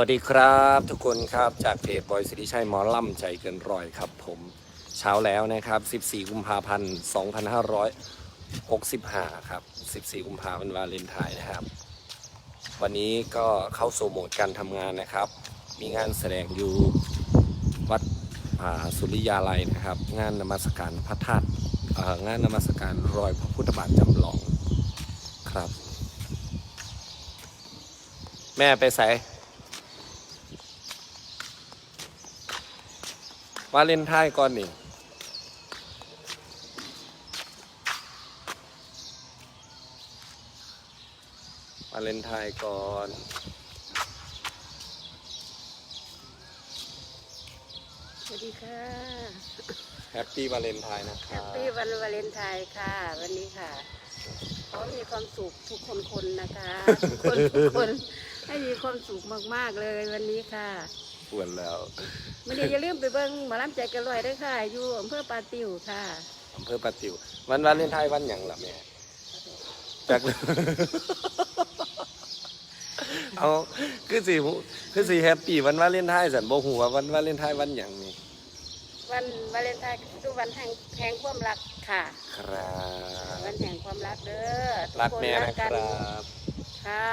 วัสดีครับทุกคนครับจากเพจบอยสิริชัยหมอล่ำใจเกินร้อยครับผมเช้าแล้วนะครับ 14 กุมภาพันธ์ 2565 ครับ 14 กุมภาพันธ์วาเลนไทน์นะครับ วันนี้ก็เข้าสู่โหมดการทำงานนะครับ มีงานแสดงอยู่วัดป่าสุริยาลัยนะครับ งานนมัสการพระธาตุงานนมัสการรอยพระพุทธบาทจำลองครับ แม่ไปใส่ วาเลนไทน์ก่อนนี่วาเลนไทน์ก่อนสวัสดีค่ะแฮปปี้วาเลนไทน์นะคแฮรับปปี้วันวาเลนไทน์ค่ะ วันนี้ค่ะขอมีความสุขทุกคนคนนะคะทุกคนทุกคนให้มีความสุขมากๆเลยวันนี้ค่ะ ปวดแล้ววันนี้อย่าลืมไปเบิ้งหมาล้ำใจกันลอยด้วยค่ะ อยู่อำเภอปาติวค่ะอำเภอปะติว วันวาเลนไทน์วันหยังล่ะแม่จักเอาคือสิหูคือสิแฮปปี้วันวาเลนไทน์สันบ่ฮู้ว่าวันวาเลนไทน์วันหยังนี่วันวาเลนไทน์คือวันแห่งแห่งความรักค่ะ ครับวันแห่งความรักเด้อทุรักคนแม่รันะคกัรับค่ะ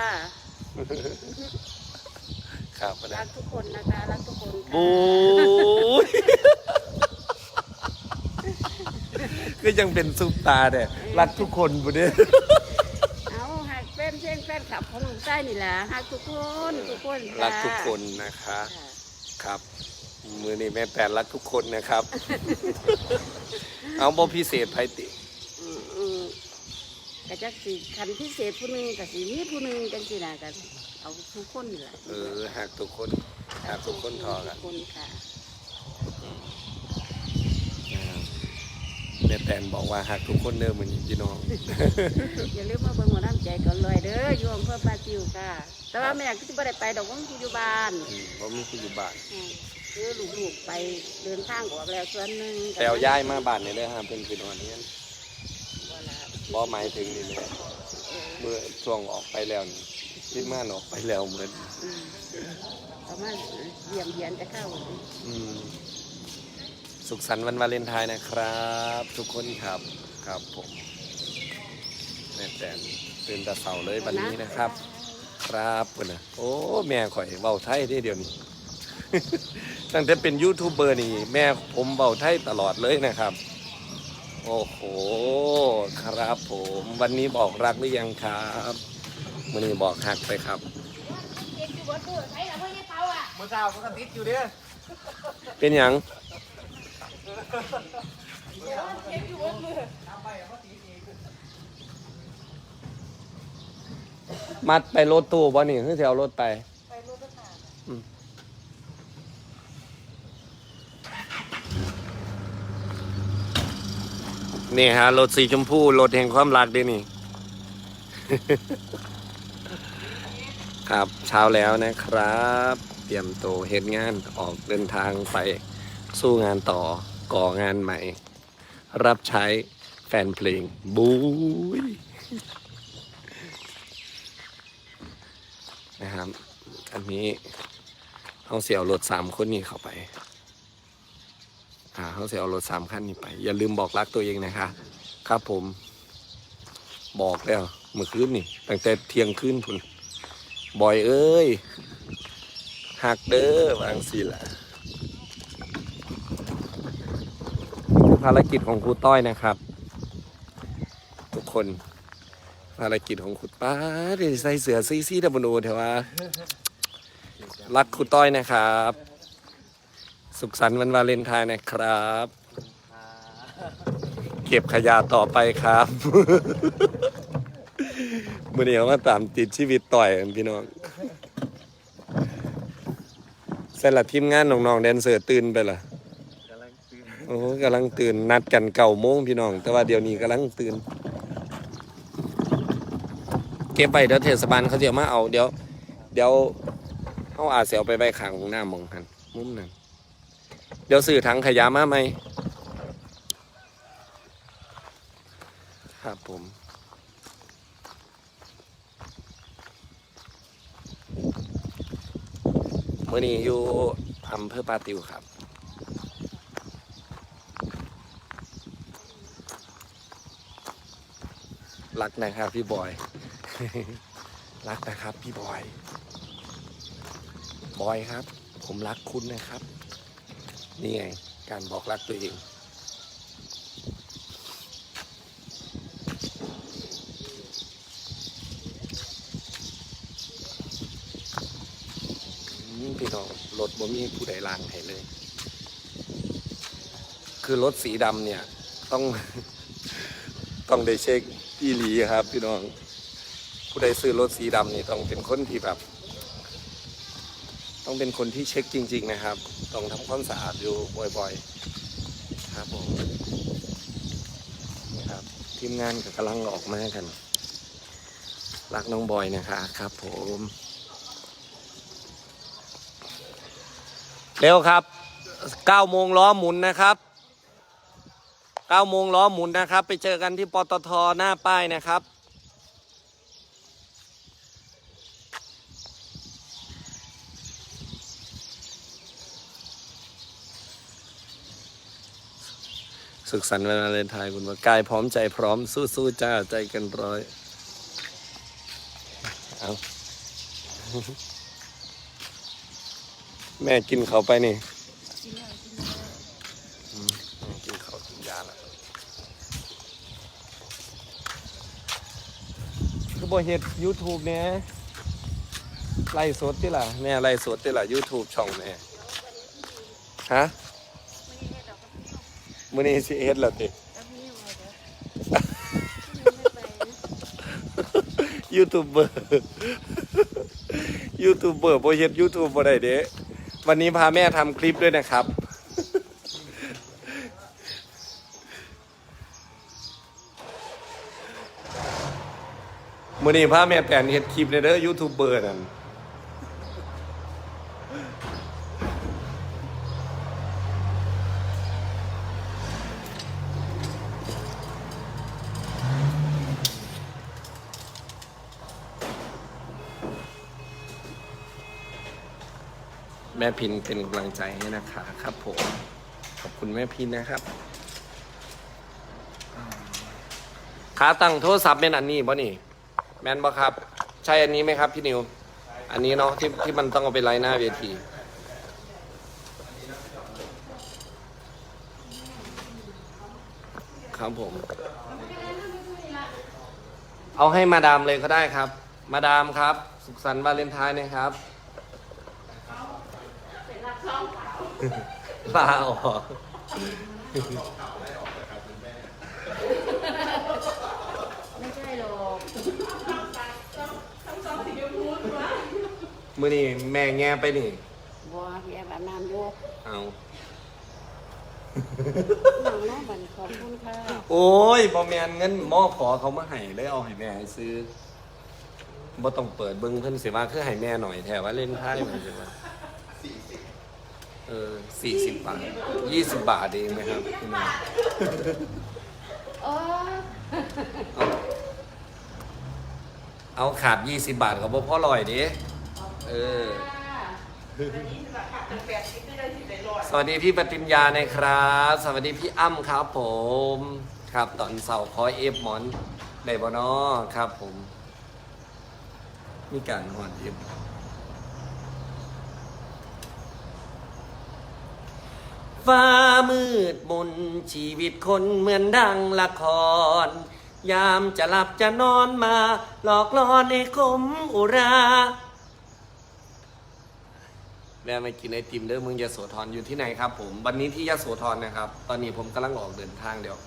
ครับรักทุกคนนะคะรักทุกคนค่ะ บูยก็ยังเป็นซุปตาเนี่ยรักทุกคนบุเนี่ยเอาหักแฟนเช่นแฟนขับของลุงไส้นี่แหละหักทุกคนทุกคนค่ะรักทุกคนนะคะ ค่ะครับ มือนี้แม่แปดรักทุกคนนะครับ เอาบพิเศษไพติ อืมอืมกะจักสิคันพิเศษผู้หนึงกะสิมีผู้หนึงจังสินะกัน เอาทุกคนนี่แหละเออหักทุกคนหักทุกคนทอกันทุกคนค่ะแม่แตนบอกว่าหักทุกคนเด้อเหมือนพี่น้อง อย่าลืมมาเบิ่งหัวน้ำใจก่อนลอยเด้ออยู่อำเภอปาจิวค่ะ แต่ว่าแม่ก็สิบ่ได้ไปดอกว่ามันอยู่บ้านอืมเพราะมีผู้อยู่บ้านอืมคือลูกๆไปเดินทางออกแล้วส่วนหนึ่งแต่เอาย้ายมาบ้านเนี่ยเลยฮะเพิ่นคือนอนนี้บ่ละบ่หมายถึงนี่แหละเออเมื่อช่วงออกไปแล้วนี่ ที่ม่านออกไปแล้วเหมือนอืมเอามาเยี่ยมเยียนจะเข้าอืมสุขสันต์วันวาเลนไทน์นะครับ ทุกคนครับครับผมแม่แตนตื่นแตะเสาเลยวันนี้นะครับ ครับเพิ่นนะโอ้แม่ข่อยเว้าไทยได้เดี๋ยวนี้ ตั้งแต่เป็นยูทูบเบอร์นี่ แม่ผมเว้าไทยตลอดเลยนะครับ โอ้โห ครับผม วันนี้บอกรักหรือยังครับ วันนี้บอกหักไปครับเมื่อเช้าก็ติดอยู่เด้อเป็นหยังมัดไปรถตู้บ่นี่คือจะเอารถไปอืมนี่ฮะรถสีชมพูรถแห่งความรักด้วยนี่ ครับเช้าแล้วนะครับ เตรียมตัวเฮ็ดงานออกเดินทางไปสู้งานต่อก่องานใหม่ รับใช้แฟนเพลงบูยนะครับ อันนี้เอาเสียวรถสามคนนี้เข้าไปอ่าเขาเสียเอารถสามคันนี้ไป อย่าลืมบอกรักตัวเองนะคะ ครับผม บอกแล้วเมื่อคืนนี่ตั้งแต่เที่ยงคืนพุ่น บ่อยเอ้ยหักเด้อวางสิละภารกิจของครูต้อยนะครับ ทุกคนภารกิจของครูป้าดใส่เสือซีซีดับเบิลโอเถอะว่ารักครูต้อยนะครับ สุขสันต์วันวาเลนไทน์นะครับ เก็บขยะต่อไปครับ มื่อนี้เขามาตามติดชีวิตต่อยกันพี่น้องเสร็จละทีมงานน้องๆแดนเซอร์ตื่นไปละกำลังตื่นโอ้โหกำลังตื่นนัดกันเก่าโมงพี่น้อง แต่ว่าเดี๋ยวนี้กำลังตื่น เก็บไปเดี๋ยวเทศบาลเขาจะมาเอาเดี๋ยว เดี๋ยวเขาอาจจะเอาไปใบขังหน้ามองหันมุมนั้นเดี๋ยวสื่อถังขยะมาไหมครับผม มื่อนี้อยู่อำเภอปาติวครับ รักนะครับพี่บอย รักนะครับพี่บอย บอยครับ ผมรักคุณนะครับ นี่ไง การบอกรักตัวเอง อืมพี่น้องรถ บ่มีผู้ใดล้างให้เลย คือรถสีดำเนี่ย ต้อง ต้องได้เช็คอีหลีครับ พี่น้อง ผู้ใดซื้อรถสีดำนี่ต้องเป็นคนที่แบบ ต้องเป็นคนที่เช็คจริง ๆ นะครับ ต้องทำความสะอาดอยู่บ่อย ๆ ครับผมนี่ครับทีมงานก็กำลังออกมากันรักน้องบอยนะคะครับผม เร็วครับ9โมงล้อหมุนนะครับ9โมงล้อหมุนนะครับ ไปเจอกันที่ปตทหน้าป้ายนะครับสุขสันต์วันวาเลนไทน์คุณว่ากายพร้อมใจพร้อมสู้ๆจ้าใจกันร้อย เอา แม่กินเขาไปนี่กินแล้วกินแล้วอืมกินเขาวกินยาละคือบ่เฮ็ด YouTube เนี่ยไล่สดติล่ะแม่ไล่สดติล่ะ YouTube ช่องแม่ฮะวันนี้เฮ็ดดอกกระเพี้ยวมื้อนี้สิเฮ็ดแล้วติกระเพี้ยวเอาเด้อไม่ไปนะยูทูบเบอร์ยูทูบเบอร์บ่เฮ็ด YouTube บ่ได้เด้ วันนี้พาแม่ทำคลิปด้วยนะครับ มื่อนี้พาแม่แตนเฮ็ดคลิปในเด้อยูทูบเบอร์นั่น ม่พินเป็นกำลังใจให้นะคะครับผม ขอบคุณแม่พินนะครับขาตั้งโทรศัพท์เป็นอันนี้บ่นี่ แมนบ่ครับ ใช่อันนี้ไหมครับพี่นิว อันนี้เนาะที่ที่มันต้องเอาไปไลน์หน้าเวทีครับผม เอาให้มาดามเลยก็ได้ครับ มาดามครับ สุขสันต์วาเลนไทน์นะครับ ลาออกไม่ใช่หรอกมือนี่แม่แง่ไปนี่บัวแย่แบบน้ำอยู่เอาหนังเน้องบัดนขอบคุณค่ะ โอ้ยบอแมนเงินหมอขอเขามาให้เลยเอาให้แม่ให้ซื้อบ่ต้องเปิดเบิ้งเพิ่นสิว่าคือให้แม่หน่อยแถวว่าเล่นไพ่เหมือนกันว่า เออสี่สิบบาทยี่สิบบาทเองไหมครับพี่น้องโอ้เอาเอาขาดยี่สิบบาทกับพ่อลอยดิเออสวัสดีพี่ปฏิญญานะครับ สวัสดีพี่อ้ำครับผม ครับตอนเสาร์คอยเอฟหมอนได้บ่นอครับผม มีการหอนเอฟ ฟ้ามืดมนชีวิตคนเหมือนดังละคร ยามจะหลับจะนอนมา หลอกล่อในคมอุราแม่มากินไอติมเด้อมึงยโสธรอยู่ที่ไหนครับผม วันนี้ที่ยโสธรนะครับ ตอนนี้ผมกำลังออกเดินทางเดี๋ยว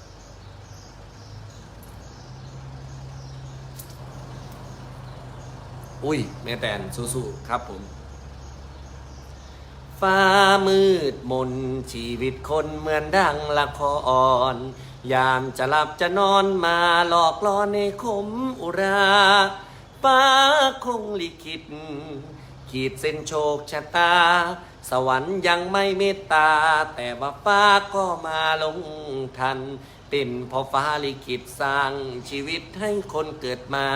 อุ้ยแม่แตนสู้ๆครับผม ฟ้ามืดมนชีวิตคนเหมือนดังละคร ยามจะหลับจะนอนมาหลอกล่อในคมอุราฟ้าคงลิขิตขีดเส้นโชคชะตา สวรรค์ยังไม่เมตตา แต่ว่าฟ้าก็มาลงทัน เป็นเพอฟ้าลิขิตสร้างชีวิตให้คนเกิดมา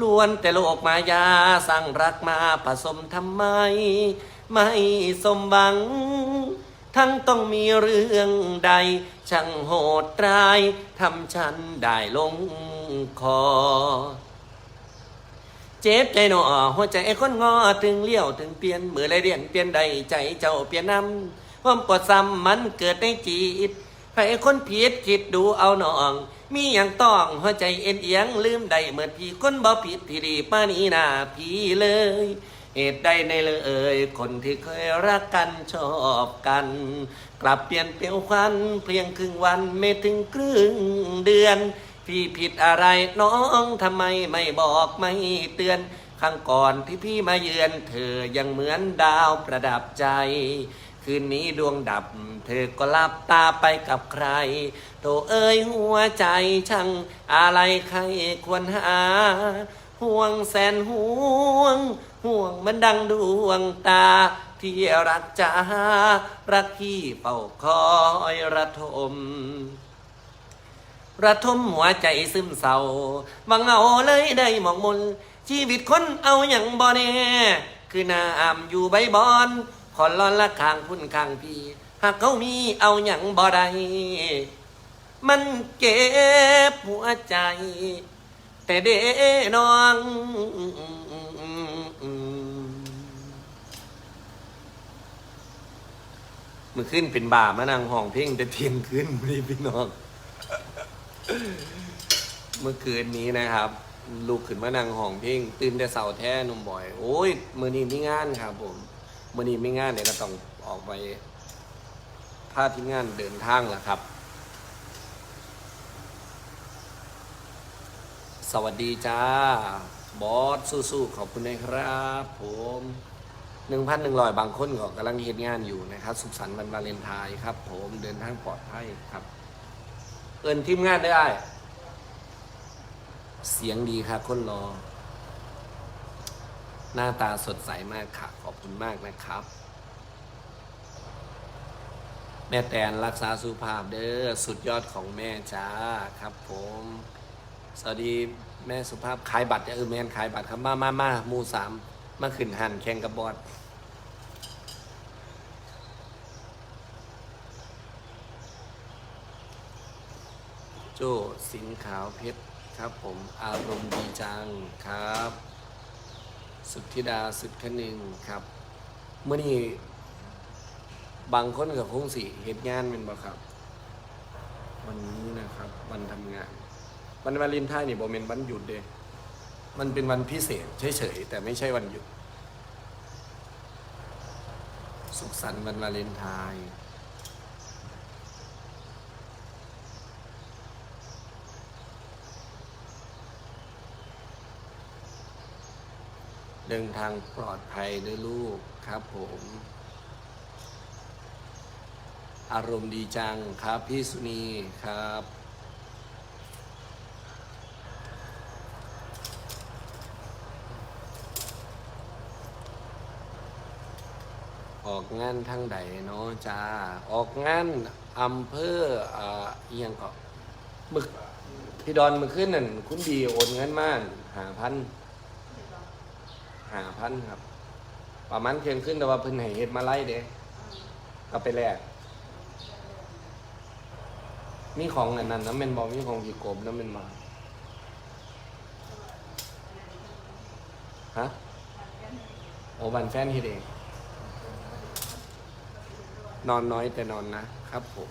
ล้วนแต่โลกมายาสร้างรักมาผสมทำไม ไม่สมหวัง ทั้งต้องมีเรื่องใด ช่างโหดร้ายทำฉันได้ลงคอ เจ็บใจหนอหัวใจคนงอถึงเลี้ยวถึงเปลี่ยนมือไรเรียนเปลี่ยนใดใจเจ้าเปลี่ยนนำความปวดซ้ำมันเกิดในจิตให้คนผิดคิดดูเอาหนอง มีอย่างต้องหัวใจเอ็นเอียงลืมใดเหมือนพี่คนบ่ผิดที่ดีป้านี้นาพี่เลย เหตุใดในเลยเอ่ยคนที่เคยรักกันชอบกัน กลับเปลี่ยนเปลี่ยวควันเพียงครึ่งวันไม่ถึงครึ่งเดือน พี่ผิดอะไรน้องทำไมไม่บอกไม่เตือน ครั้งก่อนที่พี่มาเยือน เธอยังเหมือนดาวประดับใจ คืนนี้ดวงดับ เธอก็ลับตาไปกับใคร โตเอ้ยหัวใจช่างอะไรใครควรหา ห่วงแสนห่วง ห่วงมันดังดวงตา ที่รักจ้ารักพี่เป่าคอยระทม ระทมหัวใจซึมเศร้าบังเอาเลยได้หมองมนชีวิตคนเอาอย่างบ่แน่คือน้ำอยู่ใบบอนขอนร้อนละขางพุ่นขางพี่หากเขามีเอาอย่างบ่ได้มันเก็บหัวใจ แต่เด้น้อง มือขึ้นเป็นบ่ามานั่งห้องเพ่งแต่เที่ยงขึ้นนี่พี่น้อง เมื่อคืนนี้นะครับ ลูกขึ้นมานั่งห้องเพ่งตื่นแต่เสาแท้หนุ่มบ่อย โอ้ยมือนี้มีงานครับ ผมมือนี้ไม่งานเนี่ยก็ต้องออกไปพาทีมงานเดินทางแหละครับ สวัสดีจ้า บอสสู้ๆขอบคุณนะครับผม หนึ่งพันหนึ่งร้อยบางคนก็กำลังเฮ็ดงานอยู่นะครับ สุขสันต์วันวาเลนไทน์ครับ ผมเดินทางปลอดภัยครับ เอินทีมงานได้ เสียงดีครับคนรอ หน้าตาสดใสมากค่ะ ขอบคุณมากนะครับ แม่แตนรักษาสุภาพเด้อสุดยอดของแม่จ้าครับ ผม สวัสดีแม่สุภาพขายบัตรเออแม่นขายบัตรครับมามามาหมูสามมาขึ้นหันแข่งกับบอด โจ้สิงขาวเพชรครับผมอารมณ์ดีจังครับ สุทธิดาสุดขนึงครับเมื่อนี้บางคนกับคงสิเหตุงานเป็นบ่ครับ วันนี้นะครับ วันทำงาน วันวาเลนไทน์นี่โบเมนวันหยุดเด้มันเป็นวันพิเศษเฉยๆแต่ไม่ใช่วันหยุด สุขสันต์วันวาเลนไทน์ เดินทางปลอดภัยด้วยลูกครับผม อารมณ์ดีจังครับพี่สุนีครับออกงานทางใดเนาะจ้า ออกงานอำเภออ่าเอียงเก็มึกพี่ดอนมือขึ้นนั่นคุณดีโอนเงินมาหาพัน หาพันครับ ประมาณเพียงขึ้นแต่ว่าเพิ่นให้เฮ็ดมาไล่เด้ก็ไปแลกมีของอันนั้นน้ำเป็นบอมีของผีกบน้ำเป็นบอฮะโอ้บันแฟนเฮ็ดเองนอนน้อยแต่นอนนะครับผม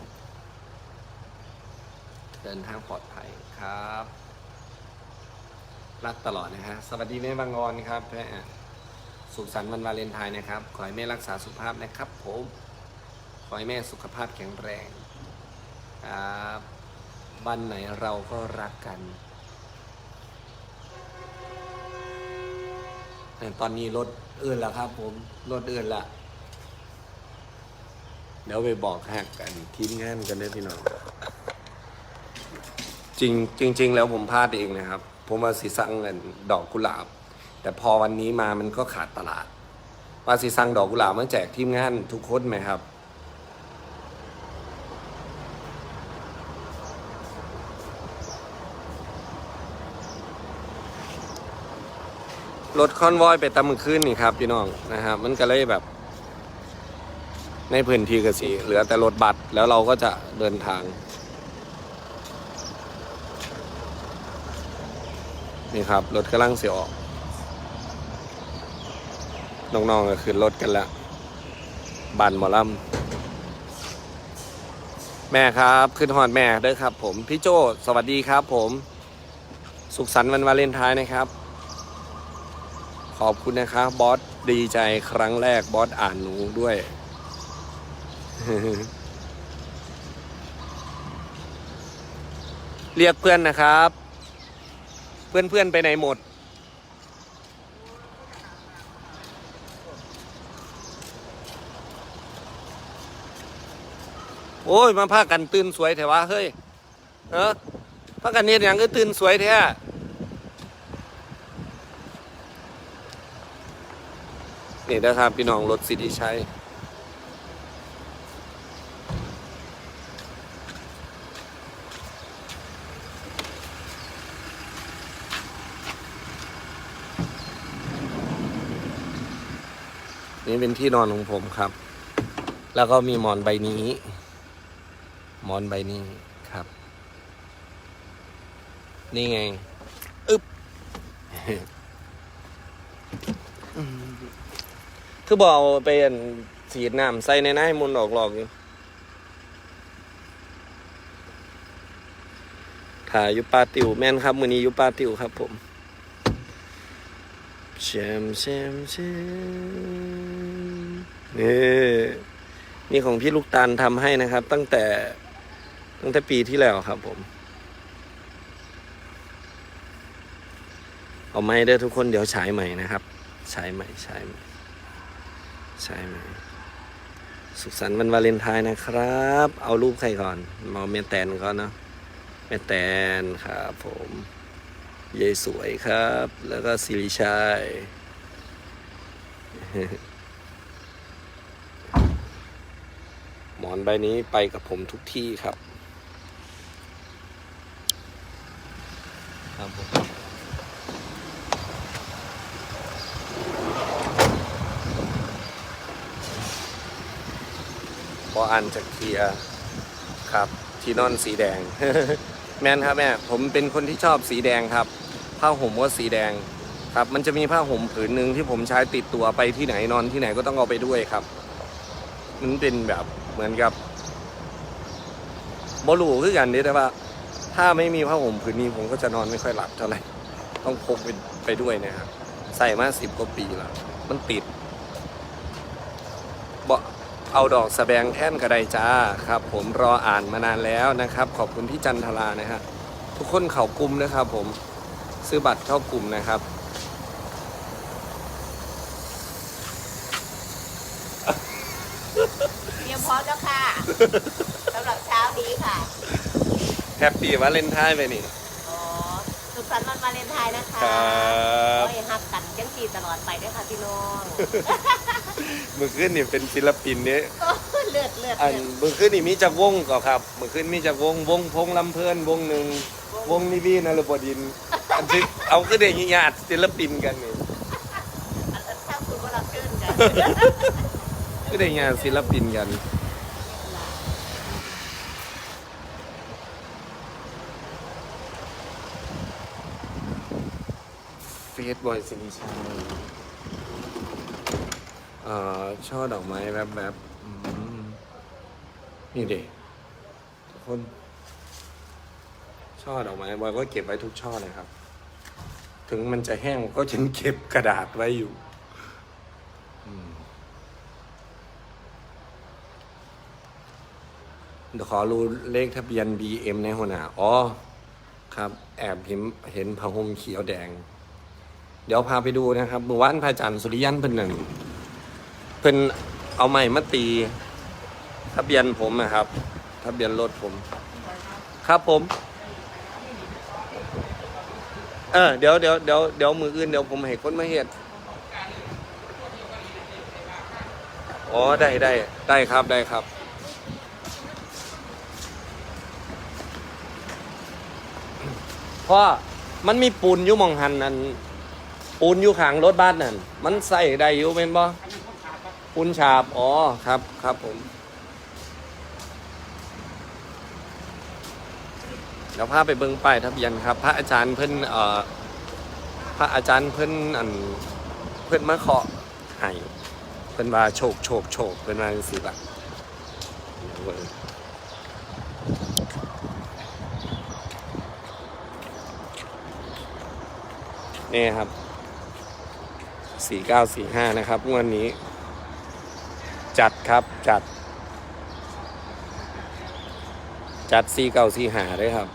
เดินทางปลอดภัยครับ รักตลอดนะฮะสวัสดีแม่บางออนครับแม่สุขสันต์วันวาเลนไทน์นะครับ ขอให้แม่รักษาสุขภาพนะครับผม ขอให้แม่สุขภาพแข็งแรงครับวันไหนเราก็รักกันตอนนี้รถเอื่นล้วครับผมรถเอื่นละเดี๋ยวไปบอกแฮกกันทีมงานกันเลยพี่น้อง จริงจริง ๆ แล้วผมพลาดเองนะครับ ผมว่าสีสังเงินดอกกุหลาบ แต่พอวันนี้มามันก็ขาดตลาดว่าสีสังดอกกุหลาบมาแจกทีมงานทุกคนไหมครับรถคอนวอยไปตามมือขึ้นนี่ครับ พี่น้องนะครับมันก็เลยแบบ ในพื้นที่กสีเหลือแต่รถบัสแล้วเราก็จะเดินทาง นี่ครับรถกำลังเสียออกน้องๆก็ขึ้นรถกันแล้วบันหมอลำแม่ครับ ขึ้นหอดแม่เด้อครับ ผมพี่โจสวัสดีครับ ผม สุขสันต์วันวาเลนไทน์นะครับ ขอบคุณนะครับบอสดีใจครั้งแรกบอสอ่านหนูด้วยเรียกเพื่อนนะครับ เพื่อนๆไปไหนหมด โอ้ย มาพากันตื่นสวยแถวะเฮ้ยเออพากันเนี่ยอย่างก็ตื่นสวยแท้นี่นะครับ พี่น้องรถสิทธิชัย นี่เป็นที่นอนของผมครับ แล้วก็มีหมอนใบนี้ หมอนใบนี้ครับ นี่ไงอึ๊บคือบอกเอาไปอันสีน้ำใส่ในน้าให้มุนออกหลอกอยู่ถ่ายยุปาติวแม่นครับ มือนี้ยุปาติวครับผมแชมแชมแชม นี่นี่ของพี่ลูกตาลทำให้นะครับ ตั้งแต่ตั้งแต่ปีที่แล้วครับ ผม เอาไม้เด้อทุกคนเดี๋ยวฉายใหม่นะครับฉายใหม่ฉายใหม่ฉายใหม่สุขสันต์วันวาเลนไทน์นะครับ เอารูปใครก่อนมาแม่แตนก่อนเนาะแม่แตนครับผมเยายสวยครับ แล้วก็สิริชัย หมอนใบนี้ไปกับผมทุกที่ครับครับผมพออ่านจากเทียครับ ที่นอนสีแดง แมนครับแม่ ผมเป็นคนที่ชอบสีแดงครับ ผ้าห่มก็สีแดงครับ มันจะมีผ้าห่มผืนหนึ่งที่ผมใช้ติดตัวไปที่ไหนนอนที่ไหนก็ต้องเอาไปด้วยครับ มันเป็นแบบ เหมือนกับบรูคือกันนี่แต่ว่า ถ้าไม่มีผ้าห่มผืนนี้ผมก็จะนอนไม่ค่อยหลับเท่าไหร่ต้องพกไปไปด้วยนะครับใส่มาสิบกว่าปีแล้วมันติดบเอาดอกสะแบงแท่นกระไดจ้าครับ ผมรออ่านมานานแล้วนะครับ ขอบคุณพี่จันทรานะฮะทุกคนเขากลุ่มนะครับ ผมซื้อบัตรเข้ากลุ่มนะครับ เตรียมพร้อมแล้วค่ะ สำหรับเช้านี้ค่ะ แฮปปี้วาเลนไทน์ไปนี่ อ๋อ สุขสันต์วันวาเลนไทน์นะคะครับขอให้ฮักกันจังสีตลอดไปด้วยค่ะพี่น้องมือขึ้นนี่เป็นศิลปินเนี่ยโอ้เลือดเลือดอันเลือดมือขึ้นนี่มีจากวงก่อนครับมือขึ้นมีจากวงวงพงลำเพลินวงหนึ่งวงนิวีนรบดินทร์อันที่เอาขึ้นเองญาติศิลปินกันนี่อันอันข้างคุณก็รับเชิญกันขึ้นเองญาติศิลปินกัน เฟสบอยสิริชัยเอ่อช่อดอกไม้แบบแบบนี่เด็ทุกคน ช่อดอกไม้บอยก็เก็บไว้ทุกช่อเลยครับ ถึงมันจะแห้งก็ยังเก็บกระดาษไว้อยู่เดี๋ยวขอรู้เลขทะเบียน BM ในหัวหน้า อ๋อ ครับ แอบเห็นเห็นผ้าห่มเขียวแดง เดี๋ยวพาไปดูนะครับเมื่อวานพระอาจารย์สุริยันเพิ่นหนึ่งเพิ่นเอาไม้มาตีทะเบียนผมนะครับทะเบียนรถผม ครับผม เออเดี๋ยวเดี๋ยวเดี๋ยวเดี๋ยวมืออื่นเดี๋ยวผมให้คนมาเฮ็ดอ๋อได้ได้ได้ครับได้ครับเพราะมันมีปูนอยู่มองหันนั่น ปูนอยู่ข้างรถบ้านนั่นมันใส่ได้อยู่เป็นบ่ปุ้นฉาบอ๋อครับครับผมเดี๋ยวพาไปเบิ้งป้ายทะเบียนครับ พระอาจารย์เพิ่นเอ่อพระอาจารย์เพิ่นอันเพิ่นมาเคาะให้เพิ่นว่าโชคโชคโชคเพิ่นว่าจังซี่ะเนี่ครับ 4945 นะครับงวดนนี้ จัดครับจัด จัด 4945ด้วยครับ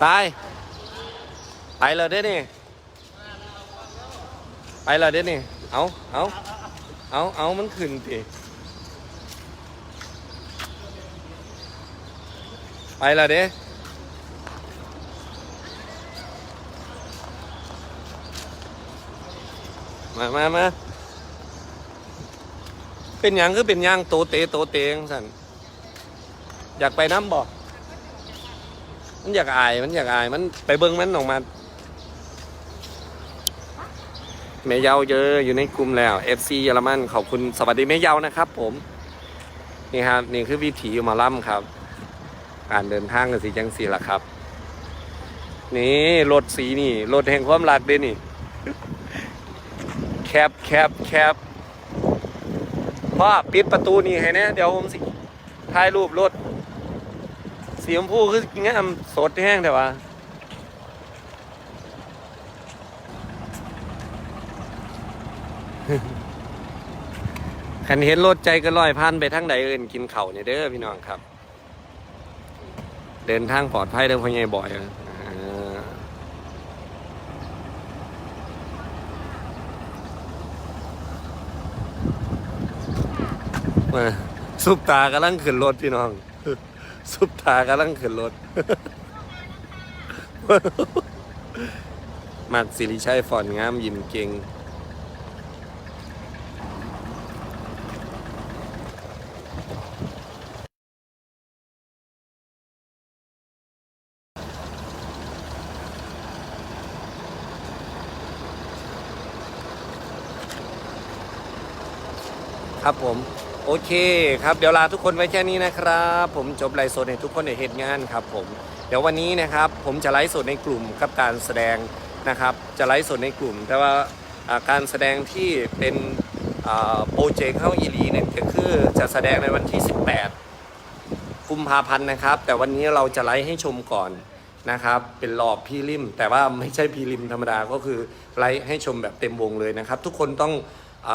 ซ้ายไปเลยเด้นี่ไปเลยเด้นี่เอาเอาเอาเอามันขึ้นติไปเลยเด้ มามามาเป็นยังคือเป็นยังโตเตโตเตงสันอยากไปน้ำบ่มันอยากอายมันอยากอายมันไปเบิ้งมันออกมาแม่เยาเยอะอยู่ในกลุ่มแล้ว FC เยอรมันขอบคุณสวัสดีแม่เยานะครับ ผมนี่ครับนี่คือวิถีมาล่ำครับ การเดินทางกับสีจังสีละครับ นี่รถสีนี่รถแห่งความรักเด้นี่ บแคบแคบพ่อปิดประตูนี่ให้แนะเดี๋ยวผมสิถ่ายรูปรถสีชมพูคืองามสดแห้งแต่ว่าคันเห็นรถใจก็ลอยพันไปทางใดเอื่นกินเข่าเนี่ยเด้อพี่น้องครับ เดินทางปลอดภัยเด้อพ่อใหญ่บ่อย มาซุปตากำลังขึ้นรถพี่น้อง ซุปตากำลังขึ้นรถมักสิริชัยฟอนงามยิ้มเก่งครับผม โอเคครับเดี๋ยวลาทุกคนไว้แค่นี้นะครับ ผมจบไลฟ์สดให้ทุกคนได้เห็นงานครับผมเดี๋ยววันนี้นะครับผมจะไลฟ์สดในกลุ่มกับการแสดงนะครับ จะไลฟ์สดในกลุ่ม แต่ว่าการแสดงที่เป็นโปรเจกต์เข้าอีลีเนี่ยก็คือจะแสดงในวันที่ 18กุมภาพันธ์นะครับ แต่วันนี้เราจะไลฟ์ให้ชมก่อนนะครับ เป็นรอบพรีลิม แต่ว่าไม่ใช่พรีลิมธรรมดาก็คือไลฟ์ให้ชมแบบเต็มวงเลยนะครับ ทุกคนต้องอ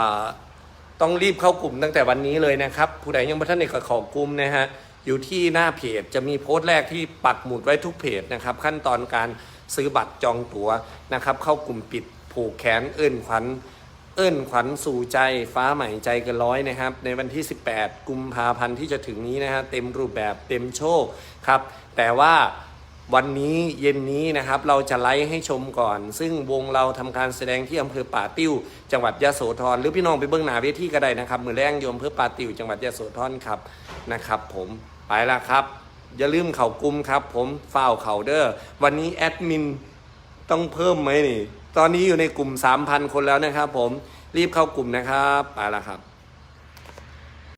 ต้องรีบเข้ากลุ่มตั้งแต่วันนี้เลยนะครับ ผู้ใดยังไม่ทันได้ขอกลุ่มนะฮะอยู่ที่หน้าเพจจะมีโพสต์แรกที่ปักหมุดไว้ทุกเพจนะครับ ขั้นตอนการซื้อบัตรจองตั๋วนะครับ เข้ากลุ่มปิดผูกแขนเอื้นขวัญเอิ้นขวัญสู่ใจฟ้าใหม่ใจกันร้อยนะครับ ในวันที่ 18 กุมภาพันธ์ที่จะถึงนี้นะฮะเต็มรูปแบบเต็มโชคครับ แต่ว่า วันนี้เย็นนี้นะครับเราจะไลฟ์ให้ชมก่อน ซึ่งวงเราทำการแสดงที่อำเภอป่าติ้ว จังหวัดยะโสธรหรือพี่น้องไปเบื้องหน้าเวทีก็ได้นะครับมือแรงโยมอำเภอป่าติ้วจังหวัดยะโสธรครับนะครับ ผมไปละครับ อย่าลืมเข่ากุมครับ ผมฝ้าเข่าเด้อวันนี้แอดมินต้องเพิ่มไหมนี่ ตอนนี้อยู่ในกลุ่ม 3,000 คนแล้วนะครับ ผมรีบเข้ากลุ่มนะครับไปละครับ